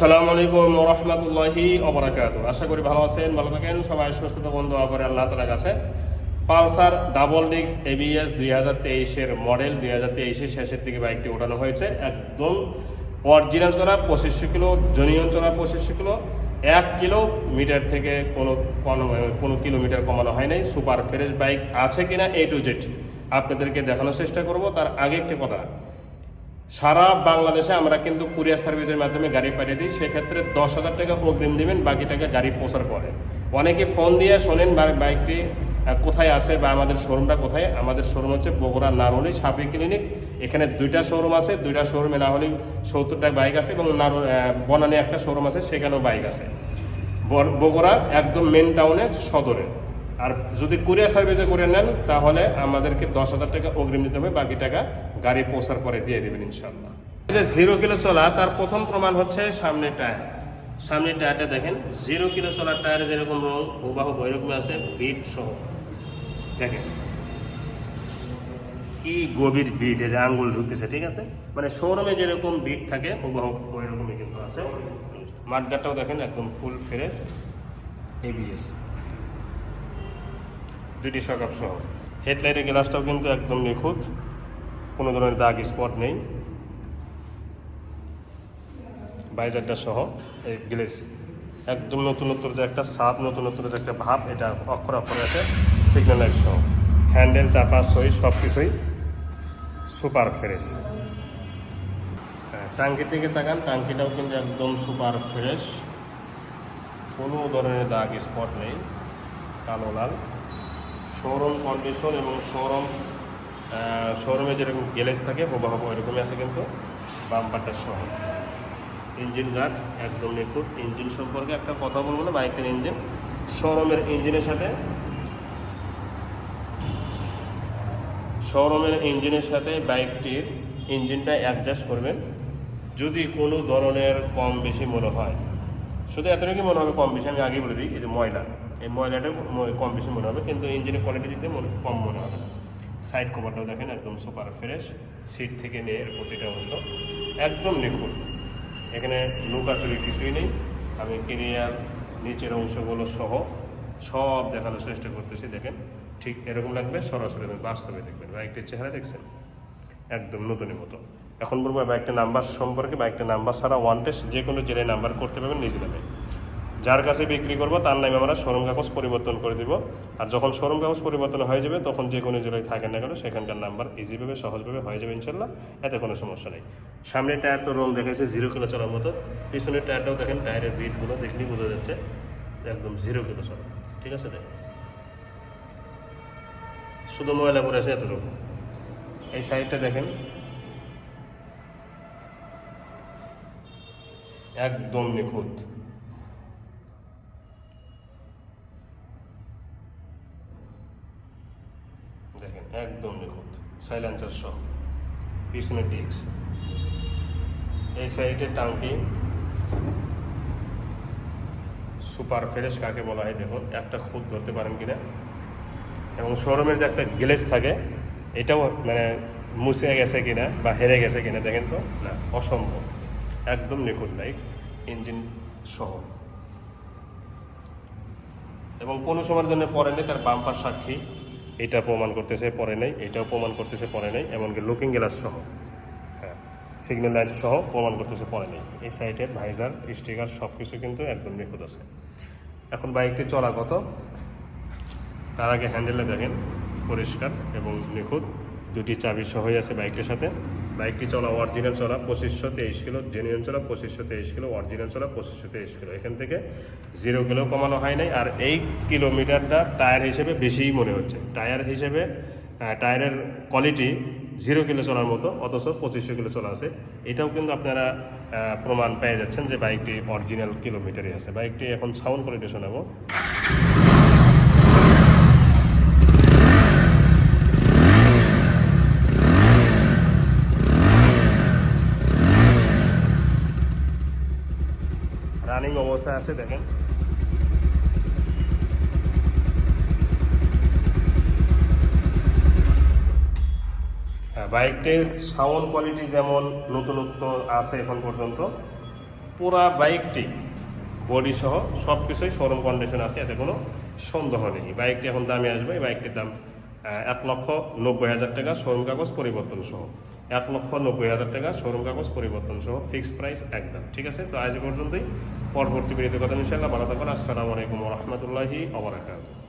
সালামু আলাইকুম রহমতুল্লাহি অবরাকাত আশা করি ভালো আছেন, ভালো থাকেন। সবাই সুস্থ বন্ধু করে আল্লাহ তালার কাছে। পালসার ডাবল ডিক্স এবিএস দুই হাজার তেইশের মডেল দুই হাজার তেইশের শেষের দিকে বাইকটি ওঠানো হয়েছে। একদম অরিজিনাল চড়া পঁচিশশো কিলো জনিয়ন চড়া পঁচিশশো কিলো। এক কিলো মিটার থেকে কোনো কোনো কোনো কিলোমিটার কমানো হয় নাই। সুপার ফ্রেশ বাইক আছে কিনা এ টু জেড আপনাদেরকে দেখানোর চেষ্টা করব। তার আগে একটি কথা সারা বাংলাদেশে আমরা কিন্তু কুরিয়ার সার্ভিসের মাধ্যমে গাড়ি পাঠিয়ে দিই। সেক্ষেত্রে দশ হাজার টাকা অগ্রিম দিবেন, বাকি টাকা গাড়ি পৌঁছার পরে। অনেকে ফোন দিয়ে শোনেন বাইকটি কোথায় আছে বা আমাদের শোরুমটা কোথায়? আমাদের শোরুম হচ্ছে বগুড়া নারুলি সাফি ক্লিনিক। এখানে দুইটা শোরুম আছে, দুইটা শোরুমে না হলেও সত্তরটা বাইক আছে এবং নারু বনানী একটা শোরুম আছে, সেখানেও বাইক আছে। বগুড়া একদম মেন টাউনে সদরে। আর যদি কুরিয়ার সার্ভিসে করে নেন, তাহলে আমাদেরকে দশ হাজার টাকা অগ্রিম দিতে হবে, বাকি টাকা গাড়ি পৌঁছার পরে দিয়ে দেবেন ইনশাল্লাহ যে জিরো কিলো চলা তার প্রথম প্রমাণ হচ্ছে সামনের টায়ার। সামনের টায়ারটা দেখেন জিরো কিলো চলার টায়ারে যেরকম রং, হুবাহু ওইরকম আছে বিট সহ। দেখেন, কি গভীর বিট এই যে আঙ্গুল ঢুকতেছে, ঠিক আছে? মানে শোরুমে যেরকম বিট থাকে, হুবাহু ওইরকমই কিন্তু আছে। মাঠগাটাও দেখেন একদম ফুল ফ্রেশ এবিএস দুটি সকাপ সহ। হেডলাইটের গ্লাসটাও কিন্তু একদম নিখুঁত। কোনো ধরনের দাগ স্পট নেই। বাইজারটা সহ এই গ্লেস একদম নতুনত্ব যে একটা সাপ নতুনত্ব যে একটা ভাব, এটা অক্ষর অক্ষরে আছে সিগন্যাল লাইট সহ। হ্যান্ডেল চাপা সই সব কিছুই সুপার ফ্রেশ হ্যাঁ টাঙ্কির দিকে তাকান, টাঙ্কিটাও কিন্তু একদম সুপার ফ্রেশ কোনো ধরনের দাগ স্পট নেই, কালো লাল। শোরুম কন্ডিশন এবং শোরুম শোরুমে যেরকম গ্যালেজ থাকে, হুবাহু এরকমই আছে কিন্তু বাম্পারটা সহ। ইঞ্জিন গার্ড, একদম নিখুঁত। ইঞ্জিন সম্পর্কে একটা কথা বলব না, বাইকের ইঞ্জিন। শোরুমের ইঞ্জিনের সাথে, শোরুমের ইঞ্জিনের সাথে বাইকটির ইঞ্জিনটা অ্যাডজাস্ট করবেন। যদি কোনো ধরনের কম বেশি মনে হয়, শুধু এতটুকুই মনে হবে কম বেশি, আমি আগে বলে দিই, এই যে ময়লা। এই ময়লাটা কম বেশি মনে হবে, কিন্তু ইঞ্জিনের কোয়ালিটি দিতে কম মনে হবে। সাইড কভারটাও দেখেন, একদম সুপার ফ্রেশ। সিট থেকে নিয়ে এর প্রতিটা অংশ। একদম নিখুঁত। এখানে নৌকা লুকাচুরি কিছুই নেই। আমি কেরিয়ার নিচের অংশগুলো সহ সব দেখানোর চেষ্টা করতেছি, দেখেন। ঠিক এরকম লাগবে, সরাসরি বাস্তবে দেখবেন। বাইকটির চেহারা দেখছেন? একদম নতুনের মতো। এখন বলব বাইকটা নাম্বার সম্পর্কে বাইকটা নাম্বার ছাড়া ওয়ান টেস্ট যে কোনো জেলায় নাম্বার করতে পারবেন, নিজ নামে যার কাছে বিক্রি করব, তার নামে আমরা শোরুম কাগজ পরিবর্তন করে দিব। আর যখন শোরুম কাগজ পরিবর্তন হয়ে যাবে, তখন যে কোনো জেলায় থাকেন না কেন, সেখানকার নাম্বার ইজিভাবে সহজভাবে হয়ে যাবে ইনশাল্লাহ। এতে কোনো সমস্যা নেই। সামনের টায়ার তো রং দেখেছে জিরো কিলো চলার মতো। পিছনের টায়ারটাও দেখেন, টায়ারের বিটগুলো দেখলেই বোঝা যাচ্ছে, একদম জিরো কিলো চলা। ঠিক আছে দেখেন শুধু ময়লা পড়ে আছে এতটুকু। এই সাইডটা দেখেন। একদম নিখুঁত। দেখেন, একদম নিখুঁত। সাইলেন্সার সহ। পিছনের ডিস্ক এই সাইডে টাঙ্কি। সুপার ফ্রেশ কাকে বলা হয় দেখুন, একটা খুদ ধরতে পারেন কিনা। এবং শোরুমের যে একটা গ্লেজ থাকে, এটাও মানে মুছে গেছে কিনা বা হেরে গেছে কিনা দেখেন তো? না, অসম্ভব। একদম নিখুঁত বাইক ইঞ্জিন সহ। এবং কোনো সময়ের জন্য পরে নেই তার বাম্পার সাক্ষী। এটা প্রমাণ করতেছে, পরে নেই, এটাও প্রমাণ করতেছে, পরে নেই, এমনকি লুকিং গ্লাস সহ। হ্যাঁ সিগন্যাল লাইট সহ প্রমাণ করতেছে, পরে নেই। এই সাইডে ভাইজার স্টিকার সব কিছু কিন্তু একদম নিখুঁত আছে। এখন বাইকটি চলা কত? তার আগে হ্যান্ডেলে দেখেন, পরিষ্কার এবং নিখুঁত। দুটি চাবি সহই আছে বাইকটির সাথে। বাইকটি চলা অরিজিনাল চলা, পঁচিশশো তেইশ কিলো জেনুইন চলা, পঁচিশশো তেইশ কিলো, অরিজিনাল চলা, পঁচিশশো তেইশ কিলো। এখান থেকে জিরো কিলো কমানো হয় নাই আর এই কিলোমিটারটা টায়ার হিসেবে বেশিই মনে হচ্ছে। টায়ার হিসেবে টায়ারের কোয়ালিটি জিরো কিলো চলার মতো, অথচ পঁচিশশো কিলো চলা আছে। এটাও কিন্তু আপনারা প্রমাণ পেয়ে যাচ্ছেন যে বাইকটি অরিজিনাল কিলোমিটারই আছে। বাইকটি এখন সাউন্ড কোয়ালিটি শোনাবো। অবস্থায় আছে দেখেন। বাইকটির সাউন্ড কোয়ালিটি যেমন নতুনত্ব আছে এখন পর্যন্ত, পুরা বাইকটি বডি সহ সব কিছুই শোরুম কন্ডিশন আছে, এতে কোনো সন্দেহ নেই। বাইকটি এখন দামে আসবে বাইকটির দাম এক লক্ষ নব্বই হাজার টাকা শোরুম কাগজ পরিবর্তন সহ। এক লক্ষ নব্বই হাজার টাকা শোরুম কাগজ পরিবর্তন সহ ফিক্সড প্রাইস একদম, ঠিক আছে? তো আজ পর্যন্তই। পরবর্তী বিরতি কথা ইনশাল্লাহ ভালো থাকুন আসসালামু আলাইকুম রহমতুল্লাহি অবরাকাতুহ